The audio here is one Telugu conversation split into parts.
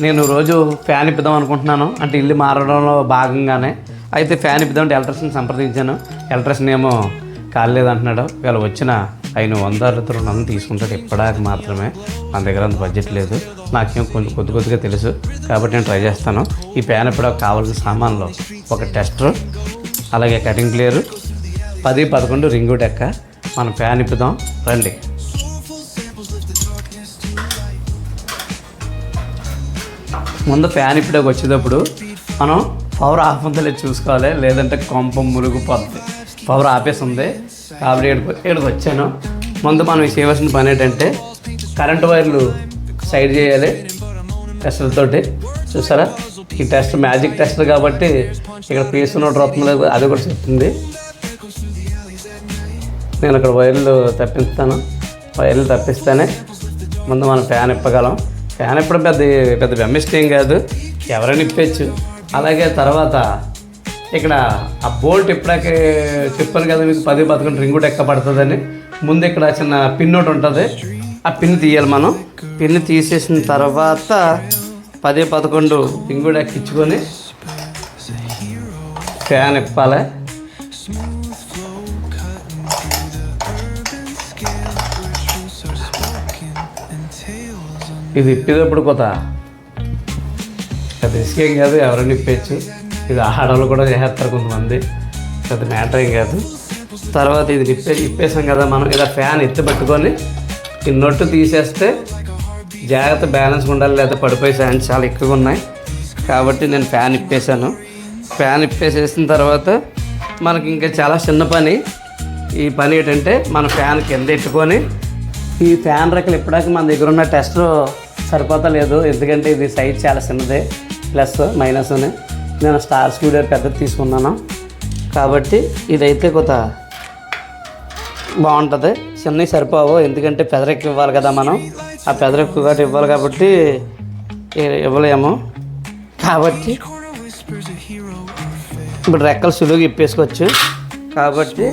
నేను రోజు ఫ్యాన్ ఇప్పుదాం అనుకుంటున్నాను. అంటే ఇల్లు మారడంలో భాగంగానే. అయితే ఫ్యాన్ ఇప్పుదాం అంటే ఎలక్ట్రిషన్ సంప్రదించాను. ఎలక్ట్రిషన్ ఏమో కాలేదంటున్నాడు వీళ్ళు వచ్చిన ఆయన వంద రెండు వందలు తీసుకుంటాడు. ఇప్పటిదాకా మాత్రమే. మన దగ్గర అంత బడ్జెట్ లేదు. నాకేం కొంచెం కొద్ది కొద్దిగా తెలుసు. కాబట్టి నేను ట్రై చేస్తాను. ఈ ఫ్యాన్ ఇప్పుడు కావాల్సిన సామాన్లు. ఒక టెస్టర్ అలాగే కటింగ్ ప్లేయర్ పది పదకొండు రింగు డెక్క. మనం ఫ్యాన్ ఇప్పుదాం రండి. ముందు ఫ్యాన్ ఇప్పుడే వచ్చేటప్పుడు మనం పవర్ ఆఫ్ ఉందో లేదు చూసుకోవాలి. లేదంటే కొంప మురుగుపోద్ది. పవర్ ఆపేసి ఉంది కాబట్టి ఇక్కడికి ఇక్కడికి వచ్చాను. ముందు మనం చేయవలసిన పని ఏంటంటే కరెంటు వైర్లు సైడ్ చేయాలి. టెస్టర్తోటి చూసారా? ఈ టెస్ట్ మ్యాజిక్ టెస్టర్ కాబట్టి ఇక్కడ పీస్ నోట్ వస్తుంది అది కూడా చెప్తుంది. నేను అక్కడ వైర్లు తప్పిస్తాను. వైర్లు తప్పిస్తేనే ముందు మనం ఫ్యాన్ ఇప్పగలం. ఫ్యాన్ ఇప్పడం పెద్ద పెద్ద బెమ్మిస్ట్ ఏం కాదు ఎవరైనా ఇప్పచ్చు. అలాగే తర్వాత ఇక్కడ ఆ బోల్ట్ ఇప్పటికే చెప్పాను కదా మీకు పది పదకొండు రింగ్ కూడా ఎక్క పడుతుందని. ముందు ఇక్కడ చిన్న పిన్ ఒకటి ఉంటుంది. ఆ పిన్ తీయాలి మనం. పిన్ తీసేసిన తర్వాత పది పదకొండు రింగ్ కూడా ఎక్కించుకొని ఫ్యాన్ ఇప్పాలి ఇది ఇప్పేటప్పుడు కొత్త. పెద్ద రిస్క్ ఏం కాదు ఎవరైనా ఇప్పచ్చు ఇది ఆడవాళ్ళు కూడా చేస్తారు కొంతమంది. పెద్ద మ్యాటర్ ఏం కాదు. తర్వాత ఇది ఇప్పే ఇప్పేసాం కదా మనం ఇలా ఫ్యాన్ ఎత్తి పట్టుకొని ఈ నొట్టు తీసేస్తే జాగ్రత్త బ్యాలెన్స్ ఉండాలి లేదా పడిపోయే ఛాన్స్ చాలా ఎక్కువగా ఉన్నాయి. కాబట్టి నేను ఫ్యాన్ ఇప్పేసాను ఫ్యాన్ ఇప్పేసేసిన తర్వాత మనకి ఇంకా చాలా చిన్న పని. ఈ పని ఏంటంటే మన ఫ్యాన్ కింద ఎట్టుకొని ఈ ఫ్యాన్ రెక్కలు ఇప్పటిదాకా మన దగ్గర ఉన్న టెస్ట్ సరిపోతలేదు ఎందుకంటే ఇది సైజ్ చాలా చిన్నది. ప్లస్ మైనస్ అని నేను స్టార్ స్టూడియో పెద్దది తీసుకున్నాను. కాబట్టి ఇదైతే కొత్త బాగుంటుంది. చిన్నవి సరిపోవు. ఎందుకంటే పెదరెక్కు ఇవ్వాలి కదా మనం. ఆ పెదరెక్కు కాబట్టి ఇవ్వాలి కాబట్టి ఇవ్వలేము. కాబట్టి ఇప్పుడు రెక్కలు సులువుగా ఇప్పేసుకోవచ్చు. కాబట్టి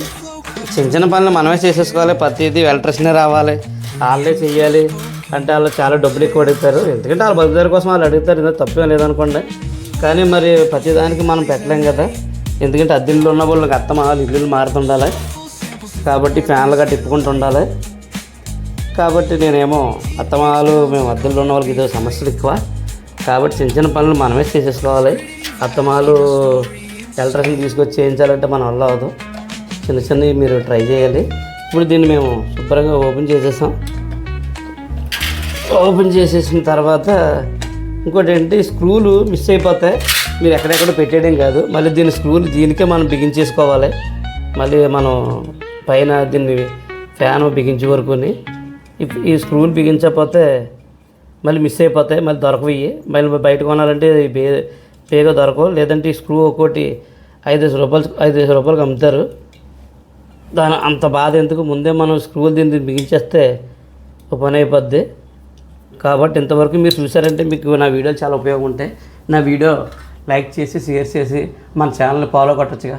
చిన్న చిన్న పనులు మనమే చేసేసుకోవాలి. ప్రతిదీ ఎలక్ట్రిషనే రావాలి. వాళ్ళే చెయ్యాలి. అంటే వాళ్ళు చాలా డబ్బులు ఎక్కువ అడుగుతారు. ఎందుకంటే వాళ్ళ బతుకుదారి కోసం వాళ్ళు అడుగుతారు. ఏదో తప్పేం లేదనుకోండి. కానీ మరి ప్రతిదానికి మనం పెట్టలేం కదా. ఎందుకంటే అద్దెల్లో ఉన్న వాళ్ళకి అత్త మావాలి ఇల్లు మారుతుండాలి. కాబట్టి ఫ్యాన్లు గట్టి తిప్పుకుంటూ ఉండాలి. కాబట్టి నేనేమో అత్తమాలు మేము అద్దెల్లో ఉన్న వాళ్ళకి ఇదో సమస్యలు ఎక్కువ. కాబట్టి చిన్న చిన్న పనులు మనమే చేసేసుకోవాలి. అత్తమాలు ఎలక్ట్రిషన్ తీసుకొచ్చి చేయించాలంటే మన వల్ల అవ్వదు. చిన్న చిన్నవి మీరు ట్రై చేయాలి. ఇప్పుడు దీన్ని మేము శుభ్రంగా ఓపెన్ చేసేసాం. ఓపెన్ చేసేసిన తర్వాత ఇంకోటి ఏంటి స్క్రూలు మిస్ అయిపోతాయి. మీరు ఎక్కడెక్కడ పెట్టేయడం కాదు. మళ్ళీ దీని స్క్రూలు దీనికే మనం బిగించేసుకోవాలి మళ్ళీ మనం పైన దీన్ని ఫ్యాన్ బిగించే వరకుని. ఈ- స్క్రూలు బిగించకపోతే మళ్ళీ మిస్ అయిపోతాయి మళ్ళీ దొరకవి మళ్ళీ బయట కొనాలంటే బే బేగా దొరకవు. లేదంటే ఈ స్క్రూ ఒక్కోటి ఐదు రూపాయలు ఐదు రూపాయలకు అమ్ముతారు. దాని అంత బాధ ఎందుకు? ముందే మనం స్క్రూలు దీన్ని బిగించేస్తే పని అయిపోద్ది. కాబట్టి ఇంతవరకు మీరు చూసారంటే మీకు నా వీడియోలు చాలా ఉపయోగం ఉంటాయి. నా వీడియో లైక్ చేసి షేర్ చేసి మన ఛానల్ని ఫాలో కొట్టచ్చుగా.